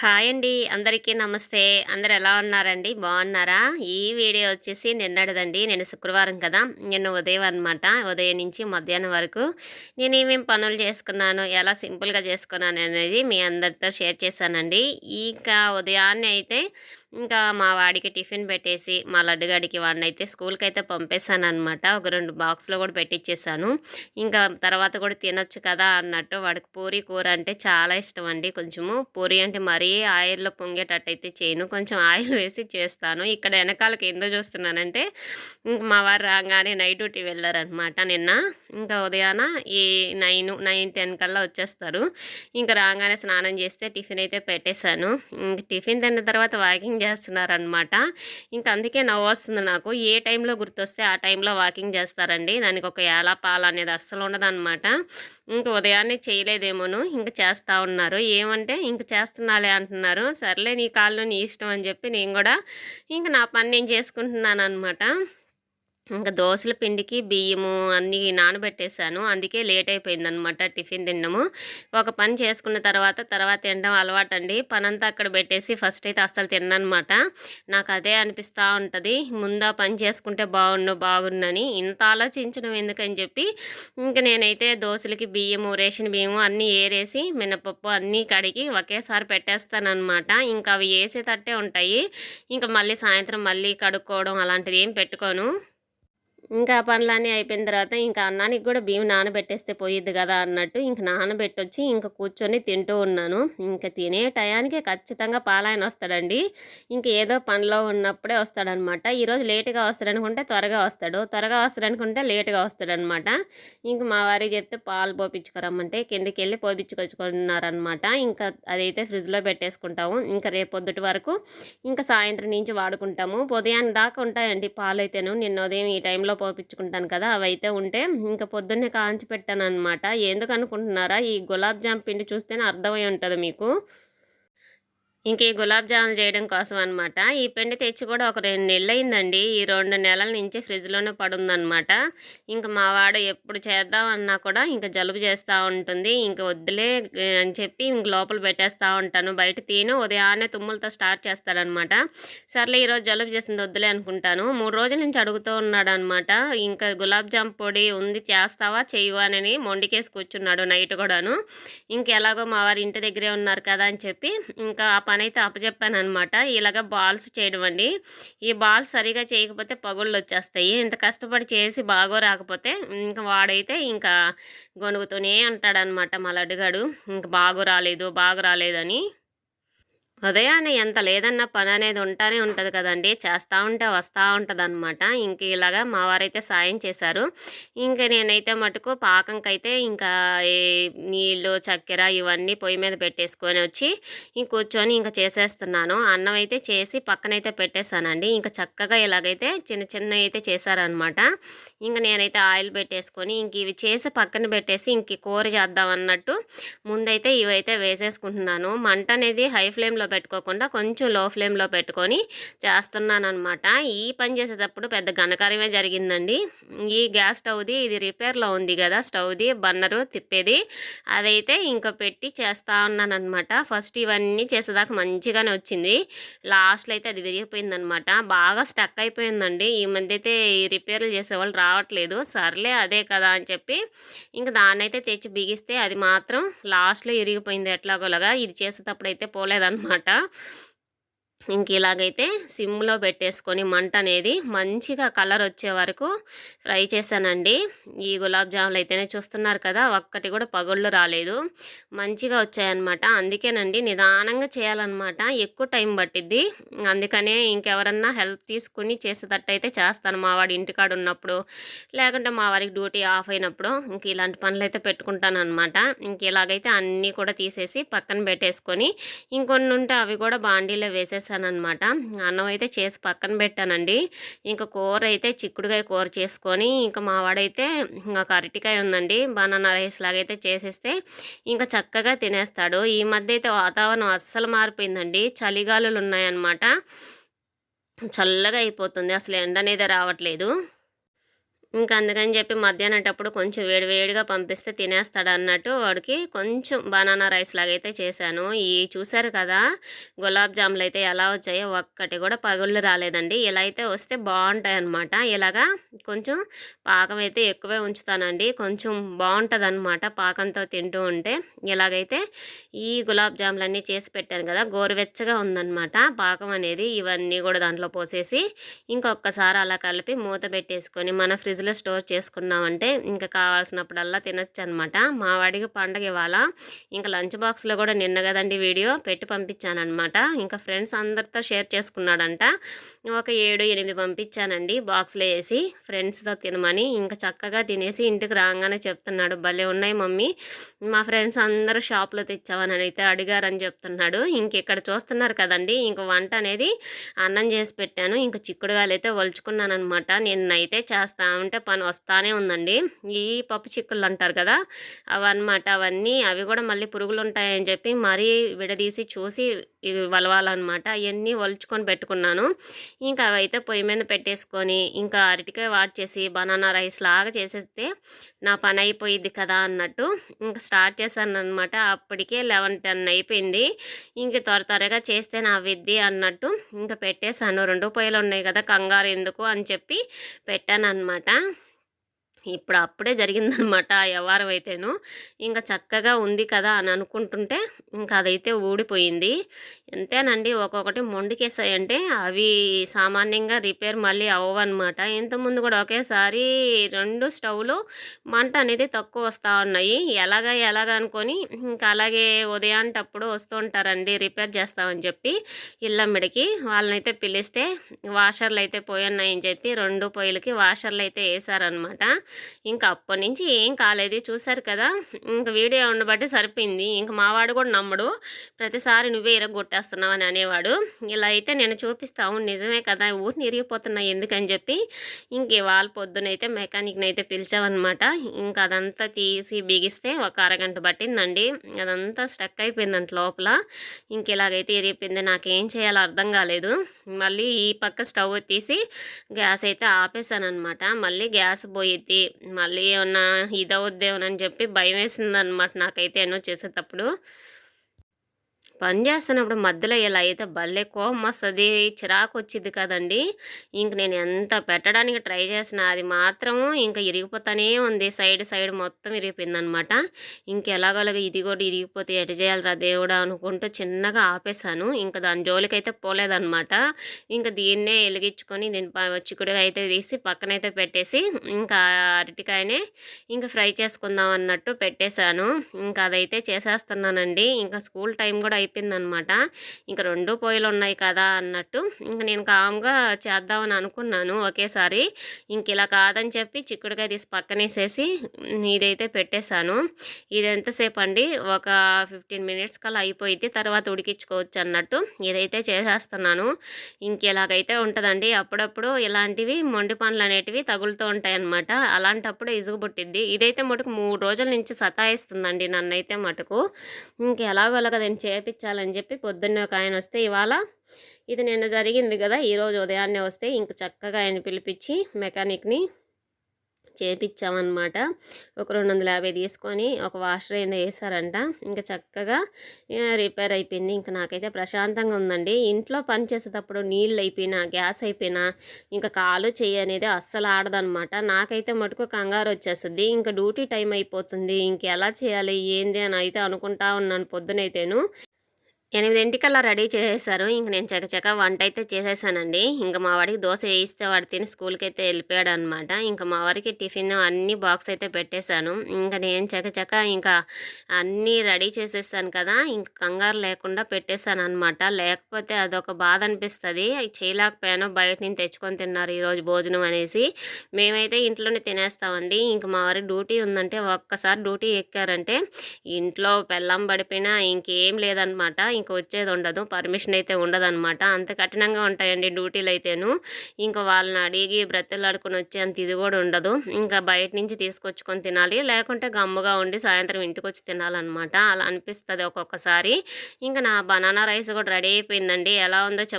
Hi అండి. అందరికీ నమస్తే. అందరు ఎలా ఉన్నారండి? బాగున్నారా? ఈ వీడియో వచ్చేసి నిన్నటిదండి. నేను శుక్రవారం కదా. నిన్న ఉదయం అనమాట ఉదయం నుంచి మధ్యాహ్నం వరకు నేను ఏమేమి పనులు చేసుకున్నాను ఎలా సింపుల్గా చేసుకున్నాను అనేది మీ అందరితో షేర్ చేశానండి. ఇంకా ఉదయాన్నే అయితే ఇంకా మా వాడికి టిఫిన్ పెట్టేసి మా లడ్డుగాడికి వాడిని అయితే స్కూల్కి అయితే పంపేశాను అనమాట ఒక రెండు బాక్స్లో కూడా పెట్టించేసాను ఇంకా తర్వాత కూడా తినొచ్చు కదా అన్నట్టు వాడికి పూరి కూర అంటే చాలా ఇష్టం అండి. కొంచెము పూరి అంటే మరీ ఆయిల్లో పొంగేటట్టయితే చేయను. కొంచెం ఆయిల్ వేసి చేస్తాను. ఇక్కడ వెనకాలకి ఎందుకు చూస్తున్నానంటే మా వారు రాగానే నైట్ డ్యూటీ వెళ్ళారనమాట నిన్న. ఇంకా ఉదయాన ఈ నైన్ నైన్ టెన్ కల్లా వచ్చేస్తారు. ఇంకా రాగానే స్నానం చేస్తే టిఫిన్ అయితే పెట్టేశాను. ఇంక టిఫిన్ తిన్న తర్వాత వాకింగ్ చేస్తున్నారనమాట ఇంకా అందుకే నవ్వు వస్తుంది నాకు. ఏ టైంలో గుర్తొస్తే ఆ టైంలో వాకింగ్ చేస్తారండి. దానికి ఒక ఏలా పాల అనేది అస్సలు ఉండదన్నమాట. ఇంకా ఉదయాన్నే చేయలేదేమోను. ఇంకా చేస్తూ ఉన్నారు. ఏమంటే ఇంక చేస్తున్నాలే అంటున్నారు. సర్లే నీ కాళ్ళు నీ ఇష్టం అని చెప్పి నేను కూడా ఇంక నా పని నేను చేసుకుంటున్నాను అనమాట ఇంకా దోశల పిండికి బియ్యము అన్నీ నానబెట్టేశాను. అందుకే లేట్ అయిపోయిందనమాట టిఫిన్ తినడము. ఒక పని చేసుకున్న తర్వాత తర్వాత తినడం అలవాటు అండి పనంతా అక్కడ పెట్టేసి ఫస్ట్ అయితే అస్సలు తిన్నమాట నాకు అదే అనిపిస్తూ ఉంటుంది. ముందా పని చేసుకుంటే బాగుండు బాగుండని ఇంత ఆలోచించడం ఎందుకని చెప్పి ఇంకా నేనైతే దోశలకి బియ్యము రేషన్ బియ్యము అన్నీ ఏరేసి మినపప్పు అన్నీ కడిగి ఒకేసారి పెట్టేస్తానమాట ఇంకా అవి వేసేటట్టే ఉంటాయి. ఇంకా మళ్ళీ సాయంత్రం మళ్ళీ కడుక్కోవడం అలాంటిది ఏం పెట్టుకోను. ఇంకా పనులన్నీ అయిపోయిన తర్వాత ఇంకా అన్నానికి కూడా బియ్యం నానబెట్టేస్తే పోయిద్ది కదా అన్నట్టు ఇంక నానబెట్టొచ్చి ఇంకా కూర్చొని తింటూ ఉన్నాను. ఇంకా తినే టయానికి ఖచ్చితంగా పాలాయన వస్తాడండి. ఇంక ఏదో పనిలో ఉన్నప్పుడే వస్తాడనమాట. ఈరోజు లేటుగా వస్తాడనుకుంటే త్వరగా వస్తాడు. త్వరగా వస్తాడనుకుంటే లేటుగా వస్తాడనమాట. ఇంక మా వారి చెప్తే పాలు పోపించుకోరమ్మంటే కిందకి వెళ్ళి పోపించుకొచ్చుకున్నారనమాట ఇంకా అదైతే ఫ్రిడ్జ్లో పెట్టేసుకుంటాము. ఇంకా రేపు పొద్దుటి వరకు ఇంకా సాయంత్రం నుంచి వాడుకుంటాము. ఉదయాన్ని దాకా ఉంటాయండి పాలు అయితేను నిన్న ఉదయం ఈ టైంలో పోపించుకుంటాను కదా అవైతే ఉంటే ఇంకా పొద్దున్నే కాంచి పెట్టాను అనమాట ఎందుకు అనుకుంటున్నారా ఈ గులాబ్ జామ్ పిండి చూస్తేనే అర్థమై ఉంటుంది మీకు. ఇంక ఈ గులాబ్ జాములు చేయడం కోసం అనమాట ఈ పిండి తెచ్చి కూడా ఒక రెండు నెలలు అయిందండి ఈ రెండు నెలల నుంచి ఫ్రిడ్జ్లోనే పడుందనమాట ఇంక మా వాడు ఎప్పుడు చేద్దామన్నా కూడా ఇంకా జలుబు చేస్తూ ఉంటుంది. ఇంక వద్దులే అని చెప్పి ఇంక లోపల పెట్టేస్తూ ఉంటాను. బయట తీను ఉదయాన్నే తుమ్ములతో స్టార్ట్ చేస్తాడనమాట సర్లే ఈరోజు జలుబు చేసింది వద్దులే అనుకుంటాను. మూడు రోజుల నుంచి అడుగుతూ ఉన్నాడు అనమాట ఇంకా గులాబ్ జామ్ పొడి ఉంది చేస్తావా చేయవా అని మొండికేసి కూర్చున్నాడు నైట్ కూడాను. ఇంకెలాగో మా వారు ఇంటి దగ్గరే ఉన్నారు కదా అని చెప్పి ఇంకా పని అయితే అప్పచెప్పాను అనమాట ఇలాగ బాల్స్ చేయడం అండి. ఈ బాల్స్ సరిగా చేయకపోతే పగుళ్ళు వచ్చేస్తాయి ఇంత కష్టపడి చేసి బాగో రాకపోతే ఇంకా వాడైతే ఇంకా గొనుగుతూనే ఉంటాడనమాట మా లడ్డుగాడు ఇంకా బాగు రాలేదు బాగు రాలేదని. ఉదయాన్నే ఎంత లేదన్న పని అనేది ఉంటానే ఉంటుంది కదండి. చేస్తూ ఉంటే వస్తూ ఉంటుంది అనమాట ఇంక ఇలాగా మా వారైతే సాయం చేశారు. ఇంకా నేనైతే మటుకు పాకంకైతే ఇంకా నీళ్ళు చక్కెర ఇవన్నీ పొయ్యి మీద పెట్టేసుకొని వచ్చి ఇంక కూర్చొని ఇంకా చేసేస్తున్నాను. అన్నం అయితే చేసి పక్కనైతే పెట్టేశానండి. ఇంకా చక్కగా ఇలాగైతే చిన్న చిన్న అయితే చేశారనమాట ఇంక నేనైతే ఆయిల్ పెట్టేసుకొని ఇంక ఇవి చేసి పక్కన పెట్టేసి ఇంక కూర చేద్దాం అన్నట్టు ముందైతే ఇవైతే వేసేసుకుంటున్నాను. మంట అనేది హై ఫ్లేమ్లో పెట్టుకోకుండా కొంచెం లో ఫ్లేమ్లో పెట్టుకొని చేస్తున్నాను అనమాట ఈ పని చేసేటప్పుడు పెద్ద ఘనకార్యమే జరిగిందండి. ఈ గ్యాస్ స్టవ్ది ఇది రిపేర్లో ఉంది కదా స్టవ్ది బన్నరు తిప్పేది. అదైతే ఇంకా పెట్టి చేస్తూ ఉన్నాను అనమాట ఫస్ట్ ఇవన్నీ చేసేదాకా మంచిగానే వచ్చింది. లాస్ట్లో అయితే అది విరిగిపోయిందనమాట బాగా స్టక్ అయిపోయిందండి. ఈ మధ్య అయితే ఈ రిపేర్లు చేసేవాళ్ళు రావట్లేదు. సర్లే అదే కదా అని చెప్పి ఇంకా దాన్ని అయితే తెచ్చి బిగిస్తే అది మాత్రం లాస్ట్లో ఇరిగిపోయింది ఎట్లాగోలాగా. ఇది చేసేటప్పుడు అయితే పోలేదన్నమాట. అనమాట ఇంక ఇలాగైతే సిమ్లో పెట్టేసుకొని మంట అనేది మంచిగా కలర్ వచ్చే వరకు ఫ్రై చేశానండి. ఈ గులాబ్ జాములు అయితేనే చూస్తున్నారు కదా ఒక్కటి కూడా పగుళ్ళు రాలేదు. మంచిగా వచ్చాయన్నమాట. అందుకేనండి నిదానంగా చేయాలన్నమాట. ఎక్కువ టైం పట్టిద్ది. అందుకనే ఇంకెవరన్నా హెల్ప్ తీసుకుని చేసేటట్టు అయితే చేస్తాను. మా వాడి ఇంటికాడ ఉన్నప్పుడు లేకుంటే మా వారికి డ్యూటీ ఆఫ్ అయినప్పుడు ఇంక ఇలాంటి పనులు అయితే పెట్టుకుంటాను అనమాట ఇంక ఇలాగైతే అన్నీ కూడా తీసేసి పక్కన పెట్టేసుకొని ఇంకొన్ని ఉంటే అవి కూడా బాండీలో వేసేసి చేశానమాట అన్నం అయితే చేసి పక్కన పెట్టానండి. ఇంకా కూర అయితే చిక్కుడుకాయ కూర చేసుకొని ఇంకా మా వాడైతే ఇంకా అరటికాయ ఉందండి. బనానా రైస్ లాగైతే చేసేస్తే ఇంకా చక్కగా తినేస్తాడు. ఈ మధ్య అయితే వాతావరణం అస్సలు మారిపోయిందండి. చలిగాలులు ఉన్నాయన్నమాట. చల్లగా అయిపోతుంది. అసలు ఎండ అనేది రావట్లేదు. ఇంకా అందుకని చెప్పి మధ్యాహ్నటప్పుడు కొంచెం వేడి వేడిగా పంపిస్తే తినేస్తాడు అన్నట్టు వాడికి కొంచెం బనానా రైస్ లాగైతే చేశాను. ఈ చూశారు కదా గులాబ్ జాములు అయితే ఎలా వచ్చాయో ఒక్కటి కూడా పగుళ్ళు రాలేదండి. ఇలా అయితే వస్తే బాగుంటాయి అన్నమాట ఇలాగా కొంచెం పాకం అయితే ఎక్కువే ఉంచుతానండి. కొంచెం బాగుంటుంది అనమాట పాకంతో తింటూ ఉంటే. ఇలాగైతే ఈ గులాబ్ జాములన్నీ చేసి పెట్టాను కదా గోరువెచ్చగా ఉందన్నమాట పాకం అనేది. ఇవన్నీ కూడా దాంట్లో పోసేసి ఇంకొకసారి అలా కలిపి మూత పెట్టేసుకొని మన ఫ్రిడ్జ్లో స్టోర్ చేసుకున్నామంటే ఇంకా కావాల్సినప్పుడల్లా తినొచ్చు అనమాట మా వాడికి పండగ ఇవాళ. ఇంకా లంచ్ బాక్స్లో కూడా నిన్న కదండి వీడియో పెట్టి పంపించానమాట ఇంకా ఫ్రెండ్స్ అందరితో షేర్ చేసుకున్నాడంట. ఒక ఏడు ఎనిమిది పంపించానండి బాక్స్లో వేసి ఫ్రెండ్స్తో తినమని. ఇంకా చక్కగా తినేసి ఇంటికి రాగానే చెప్తున్నాడు భలే ఉన్నాయి మమ్మీ. మా ఫ్రెండ్స్ అందరూ షాప్లో తెచ్చావని అయితే అడిగారని చెప్తున్నాడు. ఇంక ఇక్కడ చూస్తున్నారు కదండి ఇంక వంట అనేది అన్నం చేసి పెట్టాను. ఇంకా చిక్కుడుగాయలు అయితే వలుచుకున్నాను అనమాట నిన్నైతే చేస్తా ఉంటే పని వస్తానే ఉందండి. ఈ పప్పు చిక్కుళ్ళు అంటారు కదా అవన్నమాట. అవన్నీ అవి కూడా మళ్ళీ పురుగులు ఉంటాయని చెప్పి మరీ విడదీసి చూసి ఇవి వలవాలన్నమాట. అవన్నీ ఒలుచుకొని పెట్టుకున్నాను. ఇంకా అవైతే పొయ్యి మీద పెట్టేసుకొని ఇంకా అరటికాయ వాడ్చేసి బనానా రైస్ లాగా చేసేస్తే నా పని అయిపోయింది కదా అన్నట్టు ఇంకా స్టార్ట్ చేశాను అనమాట అప్పటికే లెవెన్ టెన్ అయిపోయింది. ఇంక త్వర త్వరగా చేస్తే నా విద్య అన్నట్టు ఇంకా పెట్టేశాను. రెండు పొయ్యిలు ఉన్నాయి కదా కంగారు ఎందుకు అని చెప్పి పెట్టాను అనమాట ఇప్పుడు అప్పుడే జరిగిందనమాట ఆ వ్యవహారం అయితేను. ఇంకా చక్కగా ఉంది కదా అని అనుకుంటుంటే ఇంకా అదైతే ఊడిపోయింది. ఎంతేనండి ఒక్కొక్కటి మొండికేసాయంటే అవి సామాన్యంగా రిపేర్ మళ్ళీ అవ్వనమాట ఇంతకుముందు కూడా ఒకేసారి రెండు స్టవ్లు మంట అనేది తక్కువ వస్తూ ఉన్నాయి. ఎలాగ ఎలాగ అనుకొని ఇంకా అలాగే ఉదయాంటప్పుడు వస్తూ ఉంటారండి రిపేర్ చేస్తామని చెప్పి ఇల్లమ్మిడికి వాళ్ళనైతే పిలిస్తే వాషర్లు అయితే పోయి ఉన్నాయని చెప్పి రెండు పొయ్యిలకి వాషర్లు అయితే వేసారనమాట. ఇంకా అప్పటి నుంచి ఏం కాలేదు. చూశారు కదా? ఇంకా వీడియో ఉండబట్టి సరిపోయింది. ఇంకా మావాడు కూడా నమ్మడు. ప్రతిసారి నువ్వే ఇరగొట్టేస్తున్నావు అని అనేవాడు. ఇలా అయితే నేను చూపిస్తావు నిజమే కదా? ఊరిని ఇరిగిపోతున్నాయి ఎందుకని చెప్పి. ఇంక వాళ్ళ పొద్దునైతే మెకానిక్ని అయితే పిలిచామన్నమాట ఇంకా అదంతా తీసి బిగిస్తే ఒక అరగంట పట్టిందండి. అదంతా స్టక్ అయిపోయిందంట లోపల. ఇంక ఇలాగైతే ఇరిగిపోయింది. నాకేం చేయాలో అర్థం కాలేదు. మళ్ళీ ఈ పక్క స్టవ్ తీసి గ్యాస్ అయితే ఆపేసాను అనమాట మళ్ళీ గ్యాస్ పోయిద్ది. మళ్ళీ ఏమన్నా ఇదవుద్దేమోనని చెప్పి భయం వేసిందనమాట నాకైతే ఎన్నో చేసేటప్పుడు. పని చేస్తున్నప్పుడు మధ్యలో ఇలా అయితే భలే కోపం వస్తుంది చిరాకు వచ్చింది కదండి. ఇంక నేను ఎంత పెట్టడానికి ట్రై చేసిన అది మాత్రం ఇంకా ఇరిగిపోతానే ఉంది. సైడ్ సైడ్ మొత్తం ఇరిగిపోయిందనమాట. ఇంకెలాగోలాగా ఇది కూడా ఇరిగిపోతే ఎటు చేయాలిరా దేవుడా అనుకుంటూ చిన్నగా ఆపేశాను. ఇంకా దాని జోలికైతే పోలేదనమాట. ఇంకా దీన్నే వెలిగించుకొని దీని చిక్కుడుగా అయితే తీసి పక్కనైతే పెట్టేసి ఇంకా అరటికాయనే ఇంకా ఫ్రై చేసుకుందాం అన్నట్టు పెట్టేశాను. ఇంకా అదైతే చేసేస్తున్నానండి. ఇంకా స్కూల్ టైం కూడా అయిపోయిందనమాట. ఇంకా రెండు పొయ్యిలు ఉన్నాయి కదా అన్నట్టు ఇంక నేను కామ్గా చేద్దామని అనుకున్నాను ఒకేసారి. ఇంక ఇలా కాదని చెప్పి చిక్కుడుకాయ తీసి పక్కనేసేసి ఇదైతే పెట్టేశాను. ఇది ఎంతసేపు అండి ఒక ఫిఫ్టీన్ మినిట్స్ కల్లా అయిపోయింది తర్వాత ఉడికించుకోవచ్చు అన్నట్టు ఇదైతే చేసేస్తున్నాను. ఇంక ఇలాగైతే ఉంటుందండి? అప్పుడప్పుడు ఇలాంటివి మొండి పనులు అనేటివి తగులుతూ ఉంటాయి అన్నమాట అలాంటప్పుడు ఇసుగు పుట్టిద్ది. ఇదైతే మటుకు మూడు రోజుల నుంచి సతాయిస్తుందండి నన్నైతే మటుకు. ఇంక ఎలాగోలాగా దీన్ని చేపి ఇచ్చాలని చెప్పి పొద్దున్నే ఒక ఆయన వస్తే ఇవాళ ఇది నిన్న జరిగింది కదా ఈరోజు ఉదయాన్నే వస్తే ఇంక చక్కగా ఆయన పిలిపించి మెకానిక్ని చేపించామన్నమాట. ఒక రెండు వందల యాభై తీసుకొని ఒక వాషర్ ఏందో వేసారంట ఇంకా చక్కగా రిపేర్ అయిపోయింది. ఇంకా నాకైతే ప్రశాంతంగా ఉందండి. ఇంట్లో పని చేసేటప్పుడు నీళ్ళు అయిపోయినా గ్యాస్ అయిపోయినా ఇంకా కాలు చెయ్యి అనేది అస్సలు ఆడదనమాట నాకైతే మటుకు కంగారు వచ్చేస్తుంది. ఇంకా డ్యూటీ టైం అయిపోతుంది. ఇంక ఎలా చేయాలి? ఏంది అని అయితే అనుకుంటా ఉన్నాను పొద్దునైతేను. ఎనిమిదింటికల్లా రెడీ చేసేసారు. ఇంక నేను చకచక వంట అయితే చేసేసానండి. ఇంకా మా వాడికి దోశ వేయిస్తే వాడు తిని స్కూల్కి అయితే వెళ్ళిపోయాడు అనమాట ఇంకా మా వారికి టిఫిన్ అన్ని బాక్స్ అయితే పెట్టేశాను. ఇంకా నేను చకచక ఇంకా అన్నీ రెడీ చేసేసాను కదా ఇంకా కంగారు లేకుండా పెట్టేశాను అనమాట లేకపోతే అదొక బాధ అనిపిస్తుంది. చేయలేకపోయాను బయట నుంచి తెచ్చుకొని తిన్నారు ఈరోజు భోజనం అనేసి. మేమైతే ఇంట్లోనే తినేస్తామండి. ఇంక మా వారికి డ్యూటీ ఉందంటే ఒక్కసారి డ్యూటీ ఎక్కారంటే ఇంట్లో పెళ్ళం పడిపోయినా ఇంకేం లేదనమాట. ఇంకా వచ్చేది ఉండదు. పర్మిషన్ అయితే ఉండదన్నమాట. అంత కఠినంగా ఉంటాయండి డ్యూటీలు అయితేను. ఇంకా వాళ్ళని అడిగి బ్రతిలాడుకుని వచ్చేంత ఇది కూడా ఉండదు. ఇంకా బయట నుంచి తీసుకొచ్చుకొని తినాలి. లేకుంటే గమ్ముగా ఉండి సాయంత్రం ఇంటికి వచ్చి తినాలన్నమాట. అలా అనిపిస్తుంది ఒక్కొక్కసారి. ఇంకా నా బనానా రైస్ కూడా రెడీ అయిపోయిందండి. ఎలా ఉందో